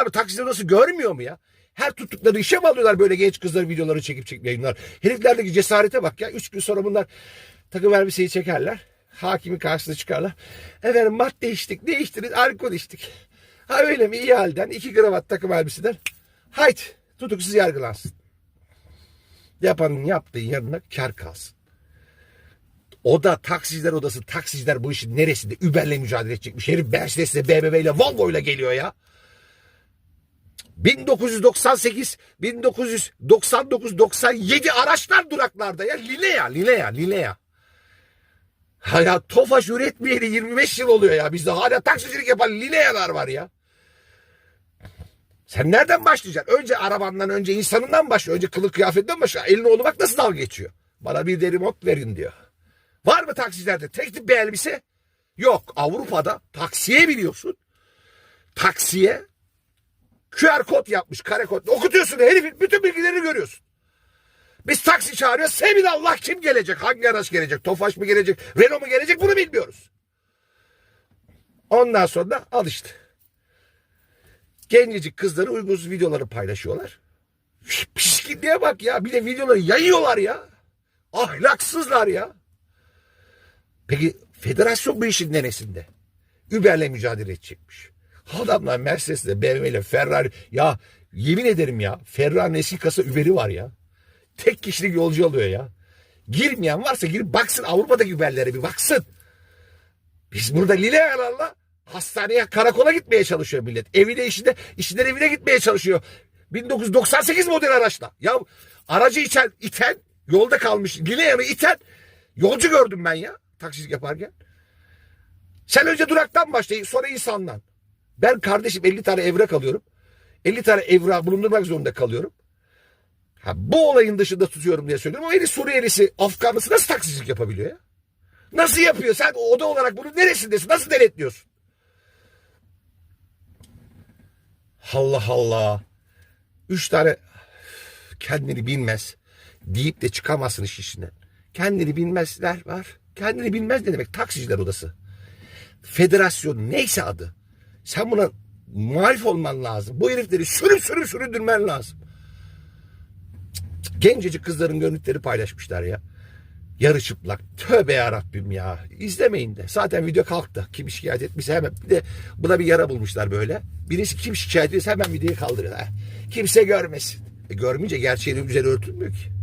Abi taksiler nasıl görmüyor mu ya? Her tuttukları işe mi alıyorlar böyle genç kızların videoları çekip çekip yayınlar? Heriflerdeki cesarete bak ya. Üç gün sonra bunlar takım elbiseyi çekerler. Hakimin karşısına çıkarlar. Efendim madde içtik, ne içtiniz? Alkol içtik. Ha öyle mi? İyi halden. iki kravat takım elbiseden. Haydi tutuksuz yargılansın. Yapanın yaptığı yanına kar kalsın. O da taksiciler odası. Taksiciler bu işin neresinde? Uber'le mücadele edecekmiş. Herif Mercedes'le, BMW'yle, Volvo'yla geliyor ya. 1998, 1999, 97 araçlar duraklarda ya. Linea, Linea, Linea. Ha ya Tofaş üretmeyeli 25 yıl oluyor ya. Bizde hala taksicilik yapan Linea'lar var ya. Sen nereden başlayacaksın? Önce arabandan, önce insanından başla. Önce kılık kıyafetten başla. Eline onu bak nasıl dalga geçiyor. Bana bir deri mont verin diyor. Var mı taksilerde tek tip bir elbise? Yok. Avrupa'da taksiye biliyorsun. Taksiye QR kod yapmış kare kod. Okutuyorsun herifin bütün bilgilerini görüyorsun. Biz taksi çağırıyoruz. Semin Allah kim gelecek? Hangi araç gelecek? Tofaş mı gelecek? Renault mu gelecek? Bunu bilmiyoruz. Ondan sonra da al işte. Gencecik kızları uygunsuz videoları paylaşıyorlar. Pişkinliğe bak ya. Bir de videoları yayıyorlar ya. Ahlaksızlar ya. Peki federasyon bu işin neresinde? Uber'le mücadele edecekmiş. Adamlar Mercedes'le, BMW'le, Ferrari. Ya yemin ederim ya. Ferrari'nin eski kasa Uber'i var ya. Tek kişilik yolcu alıyor ya. Girmeyen varsa girip baksın Avrupa'daki Uber'lere bir baksın. Biz burada Lilea'larla hastaneye, karakola gitmeye çalışıyor millet. Evine işinde, işinden evine gitmeye çalışıyor. 1998 model araçla. Ya aracı iten, iten, yolda kalmış Lilea'nı iten yolcu gördüm ben ya taksicilik yaparken. Sen önce duraktan başla sonra insandan. Ben kardeşim 50 tane evrak alıyorum. 50 tane evrak bulundurmak zorunda kalıyorum. Ha, bu olayın dışında tutuyorum diye söylüyorum. Ama eli Suriyelisi, Afganlısı nasıl taksicilik yapabiliyor ya? Nasıl yapıyor? Sen oda olarak bunun neresindesin? Nasıl denetliyorsun? Allah Allah. Üç tane kendini bilmez deyip de çıkamazsın iş işinden. Kendini bilmezler var. Kendini bilmez ne demek? Taksiciler odası. Federasyon neyse adı. Sen buna muhalif olman lazım. Bu herifleri sürüp sürüp süründürmen lazım. Gencecik kızların görüntüleri paylaşmışlar ya. Yarı çıplak. Tövbe yarabbim ya. İzlemeyin de. Zaten video kalktı. Kim şikayet etmişse hemen. Bir de buna bir yara bulmuşlar böyle. Birisi kim şikayet ediyorsa hemen videoyu kaldırıyor. Ha. Kimse görmesin. E görmeyince gerçeğin üzeri örtülmüyor ki.